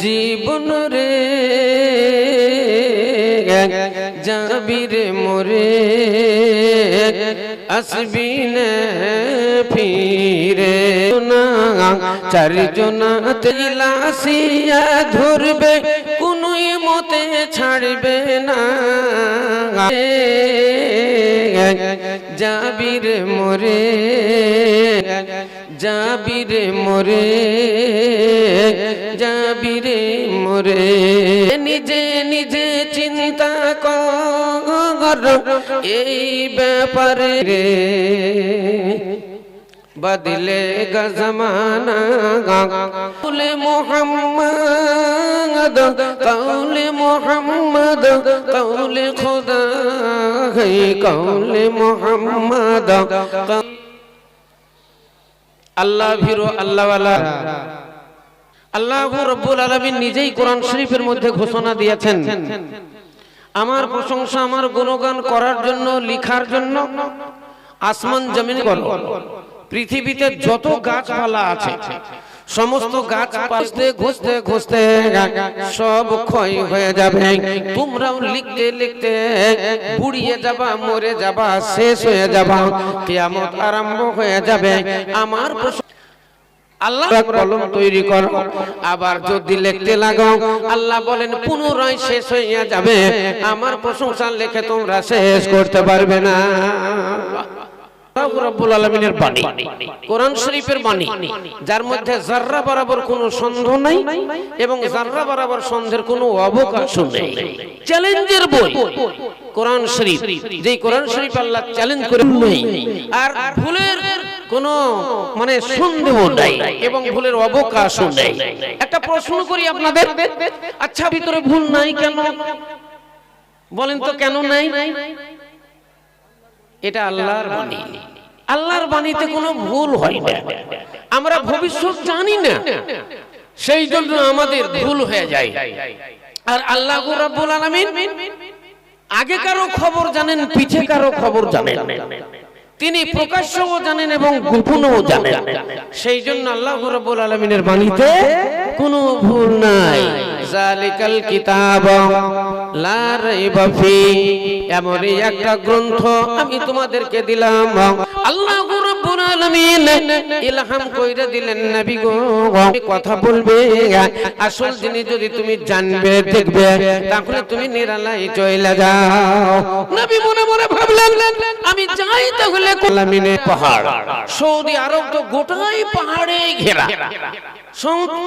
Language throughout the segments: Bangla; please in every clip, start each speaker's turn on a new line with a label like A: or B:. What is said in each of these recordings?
A: জীবন রে যাবির মোরে আসবিন ফিরে। চারজন তেলাসিয়া ধরবে ছাড়বে না। যাবি রে মোরে যাবি রে মোরে যাবি রে মোরে। নিজে নিজে চিন্তা কর এই ব্যাপারে রে। বদলে গজমানা কৌলে মোহাম্মদ। কৌলে মোহাম্মদ কৌলে খুদা है কৌলে মোহাম্মদ আল্লাহ ভিরো, আল্লাহওয়ালা। আল্লাহ রব্বুল আলমিন নিজেই কোরআন শরীফের মধ্যে ঘোষণা দিয়েছেন। আমার প্রশংসা, আমার গুণগান করার জন্য, লিখার জন্য, আসমান জমিন পৃথিবীতে যত গাছপালা আছে সমস্ত গাছ পাশতে ঘষতে ঘষতে সব ক্ষয় হয়ে যাবে। তোমরাও লিখতে লিখতে বুড়িয়ে যাবা মরে যাবা শেষ হয়ে যাবা। কিয়ামত আরম্ভ হয়ে যাবে। আমার আল্লাহ কলম তৈরি করো। আবার যদি লিখতে লাগাও আল্লাহ বলেন পুনরায় শেষ হইয়া যাবে। আমার প্রশংসা লেখে তোমরা শেষ করতে পারবে না। যার মধ্যে জাররা বরাবর কোনো সন্দেহ এবং জাররা বরাবর সন্দেহের কোনো অবকাশ চ্যালেঞ্জের কোরআন শরীফ কোরআন শরীফ আল্লাহ চ্যালেঞ্জ করে নেই। আর ভুলের কোন মানে সন্দেহ নাই এবং ভুলের অবকাশও নেই। একটা প্রশ্ন করি আপনাদের আচ্ছা ভিতরে ভুল নাই কেন? বলেন তো কেন নাই? এটা আল্লাহর বাণী। আল্লাহর বাণীতে কোনো ভুল হয় না। আমরা ভবিষ্যৎ জানি না। সেই জন্য আমাদের ভুল হয়ে যায়। আর আল্লাহ রাব্বুল আলামিন আগে কারও খবর জানেন পিছে কারও খবর জানেন। তিনি প্রকাশ্যও জানেন এবং গোপনও জানেন। সেই জন্য আল্লাহ রাব্বুল আলামিনের বাণীতে কোনো ভুল নাই। জালিকাল কিতাব লা রাইবা ফি এমনই একটা গ্রন্থ আমি তোমাদেরকে দিলাম। আল্লাহ রাব্বুল আলামিন ইলহাম কইরা দিলেন নবী গো কথা বলবে আসল জিনিস যদি তুমি জানবে দেখবে তাহলে তুমি নিরালাই চলে যাও। নবী মনে মনে ভাবলেন আমি যাই তাহলে কোলামিনে পাহাড়। সৌদি আরব তো গোটাই পাহাড়ে ঘেরা।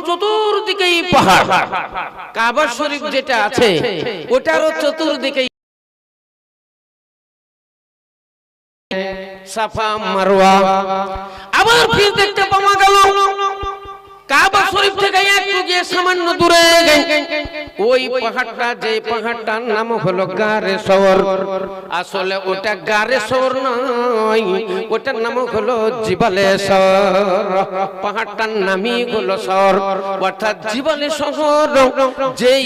A: চতুর্দিকেই পাহাড়। কাবার শরীফ যেটা আছে, ওটারও চতুর্দিকেই সাফা মারওয়া। আবার ফির দেখতে পাওয়া গেল। কাবা শরীফ থেকে একটু গিয়ে সামান্য দূরে ওই পাহাড়টা যে পাহাড়টার নাম হলো গারে শহর। আসলে ওটা গারে শহর নয়, ওটার নাম হলো শহর। পাহাড়টার নামই হলো শহর। অর্থাৎ শহর, যেই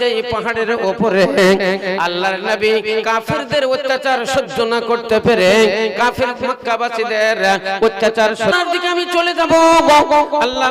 A: যেই পাহাড়ের ওপরে আল্লাহর নবী কাফিরদের অত্যাচার সহ্য না করতে পেরে কাফির মক্কাবাসীদের অত্যাচার সোনার দিকে আমি চলে যাব। আল্লাহ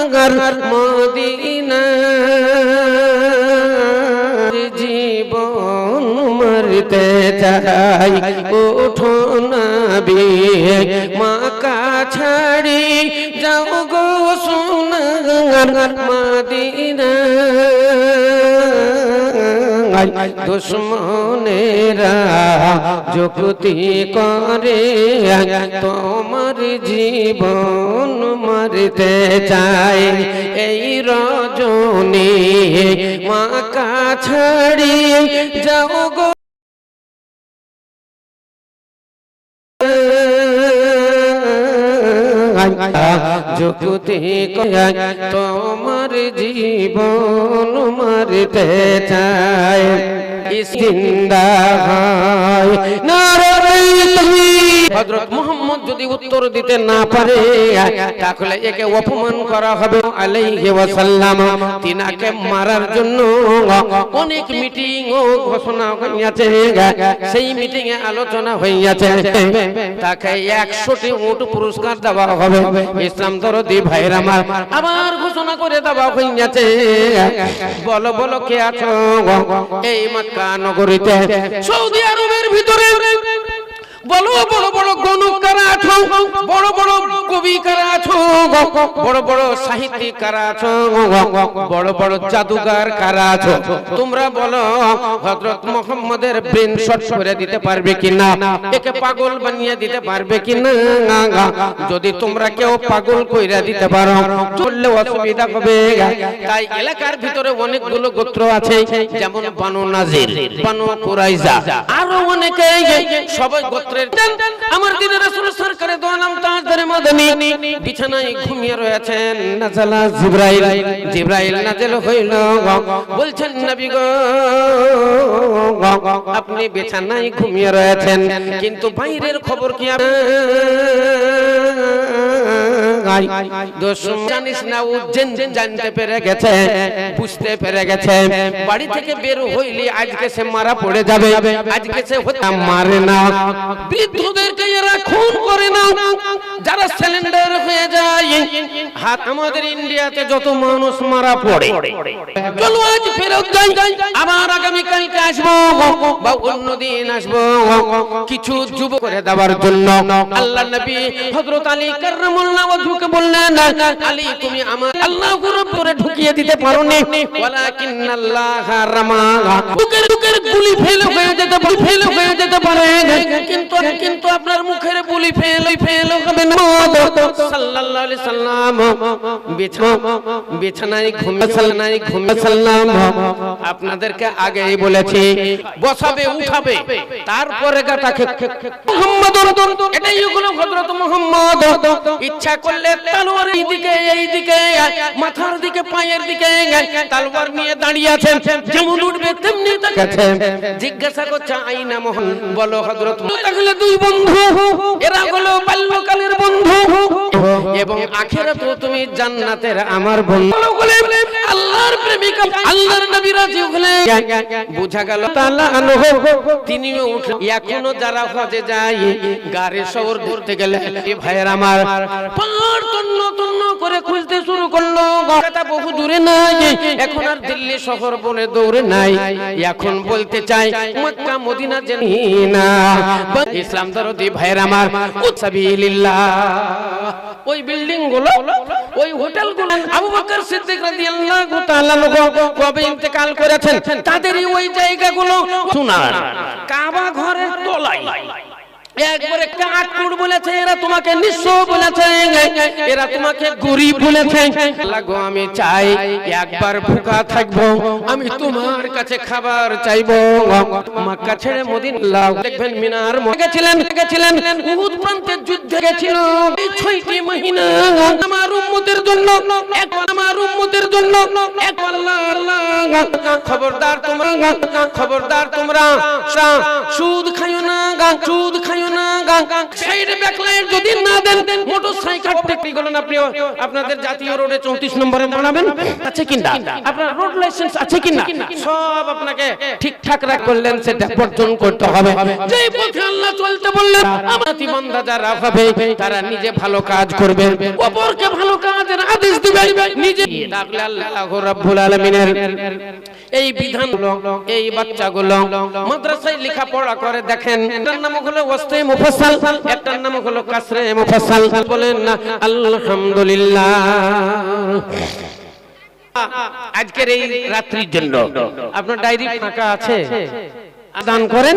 A: সোনাগার মদিনা জীবন মরতে চাই। উঠো নাবি মাকা ছাড়ি যাও গো সোনার মদিনা। দুশ্মনেরা যুক্তি করে তোমার জীবন মরতে চাই। এই রজনী মা কাছাড়ি যাও গো। যুক্তি কয়ায় তোমার জীবন মারতে চায় জিন্দা হয় নারী তুমি হযরত মুহাম্মদ যদি উত্তর দিতে না পারে, তাহলে একে অপমান করা হবে আলাইহি ওয়াসাল্লাম। তিনাকে মারার জন্য অনেক মিটিং ও ঘোষণা হইয়াছে। সেই মিটিং এ আলোচনা হইয়াছে। তাকে উট পুরস্কার দেওয়া হবে। ইসলাম দরদি ভাইয়ের আমার আবার ঘোষণা করে দেওয়া হইয়াছে। বলো বলো, কে আছো? এই মক্কা নগরীতে সৌদি আরবের ভিতরে বড় বড় বড় গণক কারা আছো, বড় বড় কবি কারা আছো বড় বড় সাহিত্যিক কারা আছো বড় বড় জাদুগার কারা আছো। তোমরা বলো, হযরত মুহাম্মদের ব্রেন শট করে দিতে পারবে কিনা? একে পাগল বানিয়ে দিতে পারবে কিনা? যদি তোমরা কেউ পাগল কইরা দিতে পারো চললে অসুবিধা হবে। তাই এলাকার ভিতরে অনেকগুলো গোত্র আছে, যেমন বানু নাজির, বানু কুরাইজা, আরও অনেকে। সবাই আমার দিনে রাসূল সরকারে দোয়ালাম তাজদারে মাদানী বিছানায় ঘুমিয়ে রয়েছেন। নাজালা জিবরাইল। জিবরাইল নাজেল হইল। বলছেন, নবী গো, আপনি বিছানায় ঘুমিয়ে রয়েছেন। কিন্তু বাইরের খবর কি দোষ জানিস না জানতে পেরে গেছে, বুঝতে পেরে গেছে। বাড়ি থেকে বের হইলি, আজকে সে মারা পড়ে যাবে, আজকে সে হতে মারে না। বৃদ্ধদেরকে এরা খুন করে না। যারা সিলিন্ডার হয়ে যায়, হাত আমাদের ইন্ডিয়াতে যত মানুষ মারা পড়ে। চলো আজ ফেরত যাই, আবার আগামী কালকে আসব, বা অন্য দিন আসব। কিছু যুব করে দেওয়ার জন্য আল্লাহ নবী আলী ওয়াজহুকে বললেন আলী তুমি আমার আল্লাহ করে ঢুকিয়ে দিতে পারো নি। বুকের বুকের গুলি ফেল হয়ে যেতে পারে ফেল হয়ে যেতে পারে। কিন্তু কিন্তু আপনার মুখের গুলি ফেল ফেল হবে না। সাল্লাল্লাহু আলাইহি সাল্লাম বিছানা বিছানায় ঘুমিয়ে সাল্লানায় ঘুমিয়ে সাল্লাম আপনাদেরকে আগেই বলেছি বসাবে উঠাবে তারপরে তাকে মুহাম্মদুর এটাই হলো হযরত মুহাম্মদ। ইচ্ছা করলে তলোয়ার এই দিকে এই দিকে মাথার দিকে পায়ের দিকে তলোয়ার নিয়ে দাঁড়িয়ে আছেন যেমন উঠবে তেমনি তাকাচ্ছে। জিজ্ঞাসা করছে আইনা মোহন বলো হযরত তাহলে দুই বন্ধু এরা হলো বাল্যকালের বন্ধু। এবং তুমি জান্নাতের আমার বন্ধু। বলে আল্লাহর প্রেমিকা আল্লাহর বুঝা গেল তিনিও এখনও যারা হজে যায় শহর গেলে ভাইয়ের আমার পাহাড় তন্ন তন্ন করে খুঁজতে শুরু করল বহু দূরে নাই, এখন আর দিল্লি শহর বনে দৌড়ে নাই। এখন বলতে চাই, মক্কা, মদিনা, জানি। না ইসলাম দরদি, ভাইয়ের আমার ওই বিল্ডিংগুলো ওই হোটেলগুলো আবু বকর সিদ্দিক তাআলা কবে ইন্তেকাল করেছেন? তাদেরই ওই জায়গাগুলো শোনার কাবা ঘরের তলায়। একবারে কাঠপুর বলেছে, এরা তোমাকে নিঃস্ব বলেছে, এরা তোমাকে গরিব বলেছে। লাগো, আমি চাই একবার থাকব, আমি তোমার কাছে খাবার চাইব। মক্কা ছেড়ে মদিনা দেখবেন মিনার গেছিলেন গেছিলেন, উহুদ প্রান্তের যুদ্ধে গেছিল। ছয়টি মহিনা আমার উম্মতের জন্য, এক, আমার উম্মতের জন্য, এক খবরদার তোমরা খবরদার তোমরা, সুদ খাইও না, সুদ খাইও না সাইড ব্যাকলাইট যদি না দেন, মোটরসাইকেল টেকনিক বলেন আপনি, আপনাদের জাতীয় রোডে 34 নম্বরে বানাবেন আছে কিনা আপনার রোড লাইসেন্স আছে কিনা সব আপনাকে ঠিকঠাক রাখ করলেন, সেটা হবে। তারা নিজে ভালো কাজ করবে অপরকে ভালো কাজের আদেশ দিবে নিজে আলামিনের এই বিধান এই বাচ্চাগুলো মাদ্রাসায় লেখাপড়া করে, দেখেন। একটার নাম হলো ওয়াস্তে মুফাসসাল একটার নাম হলো কাসরে মুফাসসাল। বলেন না, আলহামদুলিল্লাহ। আজকের এই রাত্রির জন্য আপনার ডায়েরি ফাঁকা আছে? দান করেন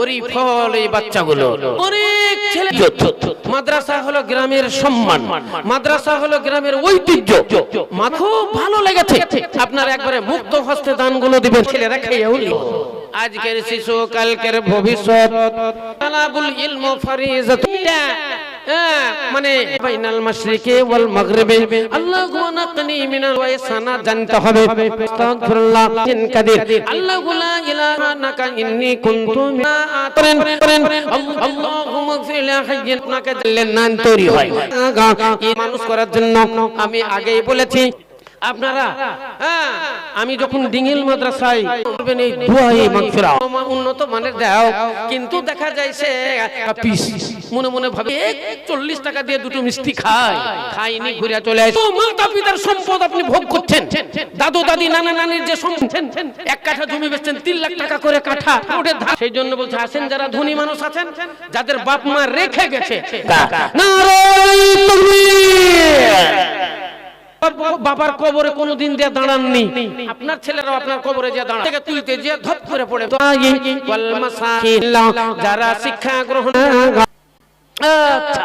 A: ওরই ফল এই বাচ্চাগুলো। অনেক ছেলে মাদ্রাসা হলো গ্রামের সম্মান। মাদ্রাসা হলো গ্রামের ঐতিহ্য। মা খুব ভালো লেগেছে। আপনার একবারে মুক্ত হস্তে দানগুলো দিবেন। ছেলে নিও। আজকের শিশু কালকের ভবিষ্যৎ। তালাবুল ইলম মানে বাইনাল মাশরিকি ওয়াল মাগরিবি। আল্লাহু নাকনি মিনাল ওয়াইসানা, জানতে হবে। আস্তাগফিরুল্লাহ ইন কাদির। আল্লাহু লা ইলাহা নাকা ইন্নি কুনতু মিনা আতরেন। আল্লাহুম্মা ফিলা হাইয়িন নাকা জাল্লেন নান তৈরি হয়। মানুষ করার জন্য আমি আগেই বলেছি আপনারা? হ্যাঁ, আমি যখন ডিঙ্গিল মাদ্রাসায় করবেন এই দোয়া মাগফিরা উন্নত মানের দাও কিন্তু দেখা যায় সে পিস মনে মনে ভাবে চল্লিশ টাকা দিয়ে দুটো মিষ্টি খায়। খাইনি ঘুরে চলে আসে। মাতা পিতার সম্পদ আপনি ভোগ করছেন। দাদু দাদি নানা নানির যে সম্পদ। এক কাঠা জমি বেচছেন তিন লাখ টাকা করে কাঠা। ওটা সেই জন্য বলছে আসেন যারা ধনী মানুষ আছেন যাদের বাপ মা রেখে গেছে। তাকবীর। বাবার কবরে কোনোদিন দিয়ে দাঁড়াননি। আপনার ছেলেরাও আপনার কবরে যে দাঁড়ান থেকে তুলতে যে ধপ করে পড়ে। যারা শিক্ষা গ্রহণ আচ্ছা।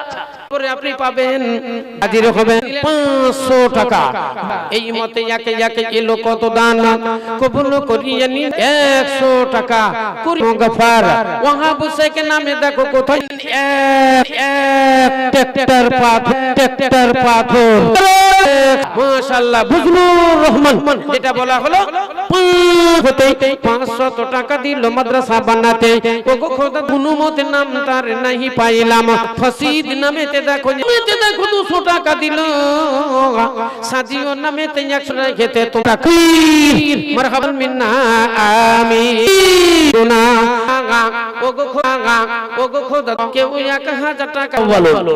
A: পরে আপনি পাবেন টাকা। এই মতে একে একে এলো কত দান? কবুল নিন একশো টাকা। করি গফার। ওয়াহাব শেখ নামে দেখো কোথায়? ট্রাক্টর পাথর ট্রাক্টর পাথর। মাশাআল্লাহ রহমান, যেটা বলা হলো হতে টাকা দিল মাদ্রাসা বানাতে। খোদা গুনুমতে নাম তার নাহি পাইলাম। ফসিদ নামেতে দেখো নামেতে দেখো দুশো টাকা দিল। সাদিও নামেতে একশো টাকা খেতে তো মারহাবান মিন্না আমিন না ওগো খোদা ওগো খোদা কেউ এক হাজার টাকা বলো।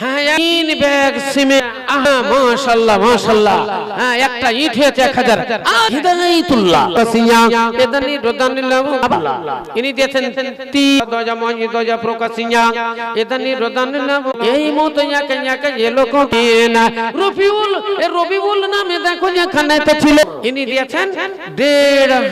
A: হ্যাঁ তিন ব্যাগ সিমেন্ট আহা মাশাআল্লাহ মাশাআল্লাহ হ্যাঁ একটা ইট হয়েছে 1000 হিদায়াতুল্লাহ। কাসিয়া এদানি রদানিল্লাহ ইনি দিয়েছেন তি দজা মজি দজা প্রকাশিয়া। এদানি রদানিল্লাহ এই মত ইয়াকে ইয়াকে এ লোক না রফিউল এ রবিউল নামে দেখো যেখানে ছিল। ইনি দিয়েছেন দেড়